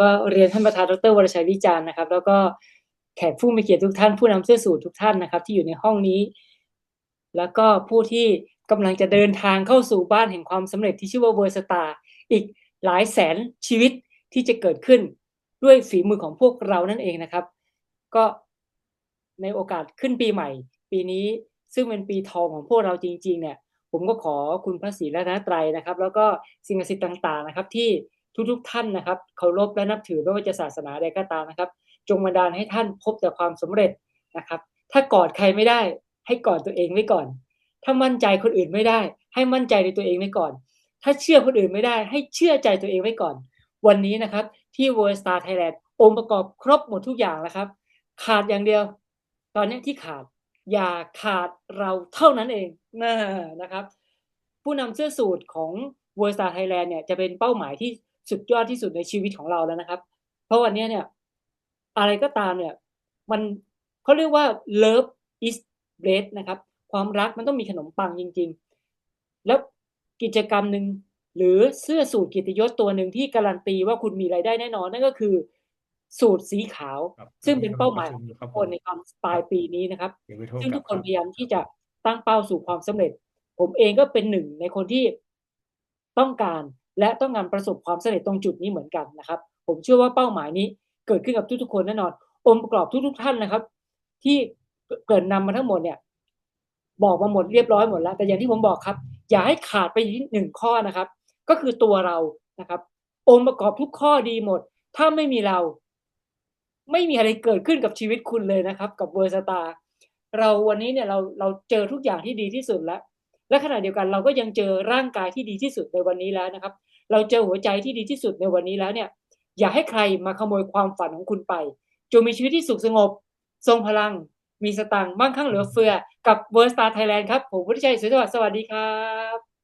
ก็เรียนท่านประธานดรวรชัยวิจารณ์นะครับ แล้วก็แขกผู้มีเกียรติทุกท่าน ผู้นำเสื้อสูททุกท่านนะครับ ที่อยู่ในห้องนี้ แล้วก็ผู้ที่กำลังจะเดินทางเข้าสู่บ้านแห่งความสำเร็จที่ชื่อว่าเวอร์สตาอีกหลายแสนชีวิตที่จะเกิดขึ้นด้วยฝีมือของพวกเรานั่นเองนะครับ ก็ในโอกาสขึ้นปีใหม่ ปีนี้ซึ่งเป็นปีทองของพวกเราจริง ๆ เนี่ย ผมก็ขอคุณพระศรีรัตนตรัยนะครับ แล้วก็สิ่งศักดิ์สิทธิ์ต่าง ๆ นะครับ ที่ ทุกๆ ท่านนะครับเคารพและนับถือไม่ว่าจะศาสนาใดก็ตามนะครับ จงบันดาลให้ท่านพบแต่ความสำเร็จนะครับ ถ้ากอดใครไม่ได้ให้กอดตัวเองไว้ก่อน ถ้ามั่นใจคนอื่นไม่ได้ ให้มั่นใจในตัวเองไว้ก่อน ถ้าเชื่อคนอื่นไม่ได้ ให้เชื่อใจตัวเองไว้ก่อน วันนี้นะครับที่ World Star Thailand องค์ประกอบครบหมดทุกอย่างแล้วครับ ขาดอย่างเดียว ตอนนี้ที่ขาดอย่าขาดเราเท่านั้นเองนะนะครับ ผู้นำเสื้อสูตรของ World Star Thailand เนี่ยจะเป็นเป้าหมายที่ สุดยอดที่สุดในชีวิตของเราแล้วนะครับ เพราะวันนี้เนี่ย อะไรก็ตามเนี่ย มันเขาเรียกว่า love is bread นะครับ ความรักมันต้องมีขนมปังจริง ๆ แล้วกิจกรรมหนึ่งหรือเสื้อสูทเกียรติยศตัวหนึ่งที่การันตีว่าคุณมีรายได้แน่นอน นั่นก็คือ สูตรสีขาวครับซึ่งเป็นเป้าหมายของคทุรับกผคนมในความปลายปีนี้นะครับเดี๋ยวไปโทษซึ่งกลัทุบกคนครับพยายามที่จะตั้งเป้าสู่ความสำเร็จ ผมเองก็เป็นหนึ่งในคนที่ต้องการ และต้องการประสบความสำเร็จตรงจุดนี้เหมือนกันนะครับ ผมเชื่อว่าเป้าหมายนี้เกิดขึ้นกับทุกๆคนแน่นอน องค์ประกอบทุกๆท่านนะครับ ที่เกิดนำมาทั้งหมดเนี่ยบอกมาหมดเรียบร้อยหมดแล้ว แต่อย่างที่ผมบอกครับ อย่าให้ขาดไปหนึ่งข้อนะครับ ก็คือตัวเรานะครับ องค์ประกอบทุกข้อดีหมด ถ้าไม่มีเรา ไม่มีอะไรเกิดขึ้นกับชีวิตคุณเลยนะครับ กับเวอร์สตาเราวันนี้เนี่ยเราเราเจอทุกอย่างที่ดีที่สุดแล้ว และขณะเดียวกันเราก็ยังเจอร่างกายที่ดีที่สุดในวันนี้แล้วนะครับ เราเจอหัวใจที่ดีที่สุดในวันนี้แล้วเนี่ย อย่าให้ใครมาขโมยความฝันของคุณไป จงมีชีวิตที่สุขสงบ ทรงพลัง มีสตังค์มั่งคั่งเหลือเฟือ กับเวอร์สตาร์ไทยแลนด์ครับ ผมวุฒิชัยสุทธิวัฒน์สวัสดีครับ